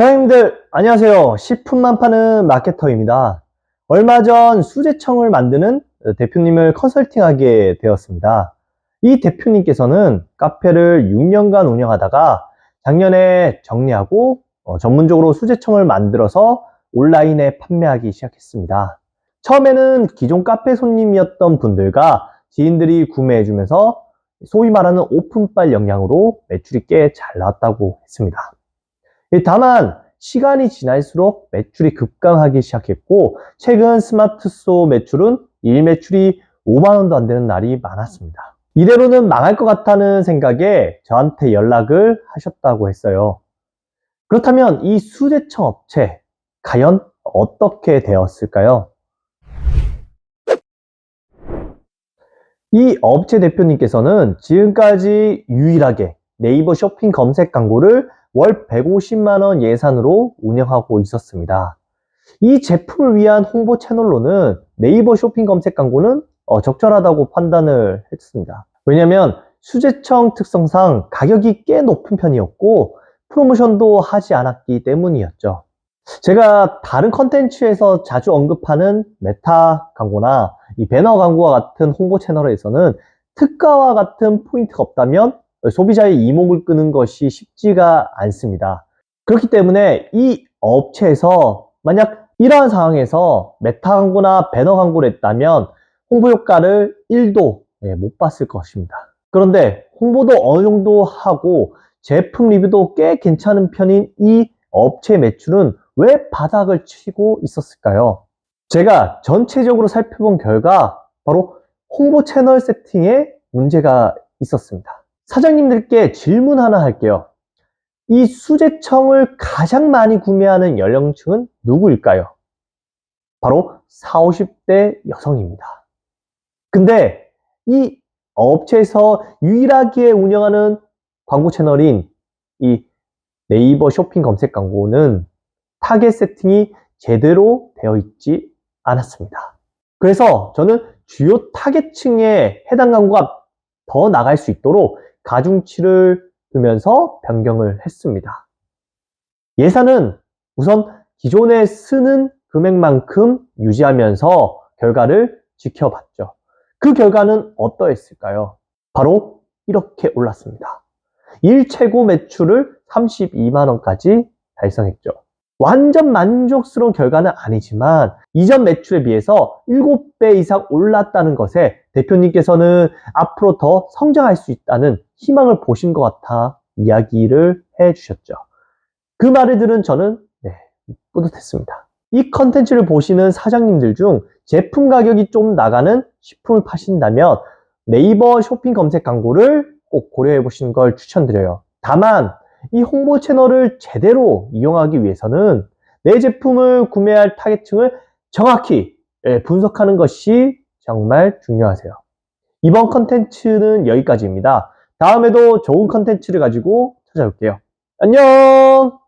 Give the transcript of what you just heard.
사장님들 안녕하세요. 식품만 파는 마케터입니다. 얼마 전 수제청을 만드는 대표님을 컨설팅하게 되었습니다. 이 대표님께서는 카페를 6년간 운영하다가 작년에 정리하고 어, 전문적으로 수제청을 만들어서 온라인에 판매하기 시작했습니다. 처음에는 기존 카페 손님이었던 분들과 지인들이 구매해주면서 소위 말하는 오픈빨 영향으로 매출이 꽤 잘 나왔다고 했습니다. 예, 다만 시간이 지날수록 매출이 급감하기 시작했고 최근 스마트소 매출은 일 매출이 5만 원도 안 되는 날이 많았습니다. 이대로는 망할 것 같다는 생각에 저한테 연락을 하셨다고 했어요. 그렇다면 이 수제청 업체 과연 어떻게 되었을까요? 이 업체 대표님께서는 지금까지 유일하게 네이버 쇼핑 검색 광고를 월 150만원 예산으로 운영하고 있었습니다. 이 제품을 위한 홍보 채널로는 네이버 쇼핑 검색 광고는 어, 적절하다고 판단을 했습니다. 왜냐하면 수제청 특성상 가격이 꽤 높은 편이었고 프로모션도 하지 않았기 때문이었죠. 제가 다른 컨텐츠에서 자주 언급하는 메타 광고나 이 배너 광고와 같은 홍보 채널에서는 특가와 같은 포인트가 없다면 소비자의 이목을 끄는 것이 쉽지가 않습니다. 그렇기 때문에 이 업체에서 만약 이러한 상황에서 메타 광고나 배너 광고를 했다면 홍보 효과를 1도 예, 못 봤을 것입니다. 그런데 홍보도 어느 정도 하고 제품 리뷰도 꽤 괜찮은 편인 이 업체 매출은 왜 바닥을 치고 있었을까요? 제가 전체적으로 살펴본 결과 바로 홍보 채널 세팅에 문제가 있었습니다. 사장님들께 질문 하나 할게요. 이 수제청을 가장 많이 구매하는 연령층은 누구일까요? 바로 40, 50대 여성입니다. 근데 이 업체에서 유일하게 운영하는 광고 채널인 이 네이버 쇼핑 검색 광고는 타겟 세팅이 제대로 되어 있지 않았습니다. 그래서 저는 주요 타겟층에 해당 광고가 더 나갈 수 있도록 가중치를 두면서 변경을 했습니다. 예산은 우선 기존에 쓰는 금액만큼 유지하면서 결과를 지켜봤죠. 그 결과는 어떠했을까요? 바로 이렇게 올랐습니다. 일 최고 매출을 32만원까지 달성했죠. 완전 만족스러운 결과는 아니지만 이전 매출에 비해서 7배 이상 올랐다는 것에 대표님께서는 앞으로 더 성장할 수 있다는 희망을 보신 것 같아 이야기를 해 주셨죠. 그 말을 들은 저는 네, 뿌듯했습니다. 이 컨텐츠를 보시는 사장님들 중 제품 가격이 좀 나가는 식품을 파신다면 네이버 쇼핑 검색 광고를 꼭 고려해 보시는 걸 추천드려요. 다만 이 홍보 채널을 제대로 이용하기 위해서는 내 제품을 구매할 타겟층을 정확히 예, 분석하는 것이 정말 중요하세요. 이번 컨텐츠는 여기까지입니다. 다음에도 좋은 컨텐츠를 가지고 찾아올게요. 안녕!